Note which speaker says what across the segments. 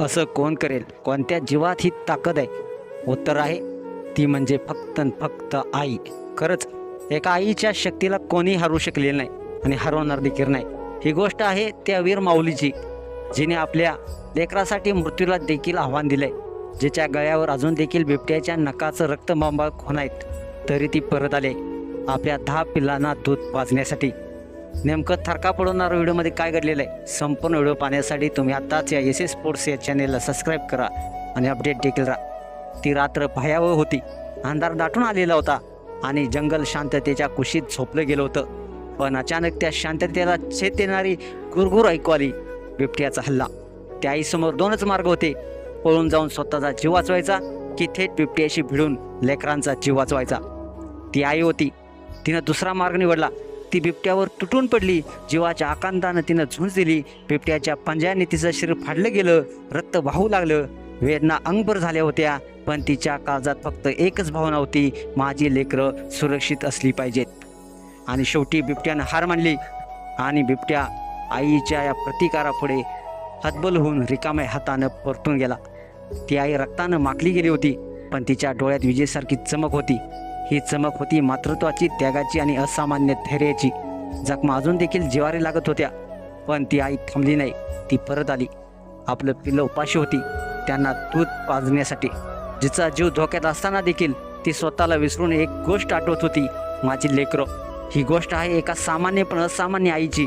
Speaker 1: असं कोण करेल? कोणत्या जीवात ही ताकद आहे? उत्तर आहे ती म्हणजे फक्त फक्त आई. खरंच एका आईच्या शक्तीला कोणी हरवू शकलेलं नाही आणि हरवणार देखील नाही. ही गोष्ट आहे त्या वीर माऊलीची जिने आपल्या लेकरासाठी मृत्यूला देखील आव्हान दिलंय जिच्या गळ्यावर अजून देखील बिबट्याच्या नकाचं रक्तमांबा खून आहेत तरी ती परत आले आपल्या दहा पिल्लांना दूध पाजण्यासाठी नेमकं थरका पडवणाऱ्या व्हिडिओमध्ये काय घडलेलं आहे? संपूर्ण व्हिडिओ पाहण्यासाठी तुम्ही आत्ताच या एस एस स्पोर्ट्स या चॅनेलला सबस्क्राईब करा आणि अपडेट देखील राहा. ती रात्र भयावह होती. अंधार दाटून आलेला होता आणि जंगल शांततेच्या कुशीत झोपलं गेलं होतं. पण अचानक त्या शांततेला छेद देणारी गुरगुर ऐकू आली. बिबट्याचा हल्ला. त्या आईसमोर दोनच मार्ग होते. पळून जाऊन स्वतःचा जीव वाचवायचा की थेट बिबट्याशी भिडून लेकरांचा जीव वाचवायचा. ती आई होती. तिनं दुसरा मार्ग निवडला. ती बिबट्यावर तुटून पडली. जीवाच्या आकांतानं तिनं झुंज दिली. बिबट्याच्या पंजाने तिचं शरीर फाडलं गेलं. रक्त वाहू लागलं. वेदना अंगभर झाल्या होत्या. पण तिच्या काळजात फक्त एकच भावना होती. माझी लेकरं सुरक्षित असली पाहिजेत. आणि शेवटी बिबट्यानं हार मानली. आणि बिबट्या आईच्या या प्रतिकारापुढे हतबल होऊन रिकाम्या हातानं परतून गेला. ती आई रक्तानं माखली गेली होती. पण तिच्या डोळ्यात विजेसारखी चमक होती. ही चमक होती मातृत्वाची त्यागाची आणि असामान्य धैर्याची. जखमा अजून देखील जिवारी लागत होत्या पण ती आई थांबली नाही. ती परत आली. आपलं पिल्लं उपाशी होती. त्यांना दूध पाजण्यासाठी. जिचा जीव धोक्यात असताना देखील ती स्वतःला विसरून एक गोष्ट आठवत होती. माझी लेकरं. ही गोष्ट आहे एका सामान्य पण असामान्य आईची.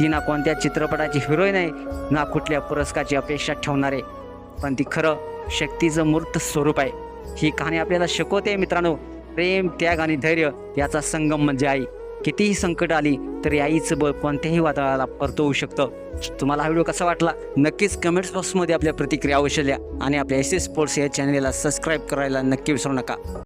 Speaker 1: ती ना कोणत्या चित्रपटाची हिरोईन आहे ना कुठल्या पुरस्काराची अपेक्षा ठेवणारे. पण ती खरं शक्तीचं मूर्त स्वरूप आहे. ही कहाणी आपल्याला शिकवते मित्रांनो. प्रेम त्याग आणि धैर्य याचा संगम म्हणजे आई. कितीही संकट आली तरी आईचं बळ कोणत्याही वादळाला परतवू शकतं. तुम्हाला हा व्हिडिओ कसा वाटला? नक्कीच कमेंट्स बॉक्समध्ये आपल्या प्रतिक्रिया अवश्य द्या आणि आपल्या एस एस स्पोर्ट्स या चॅनलला सबस्क्राईब करायला नक्की विसरू नका.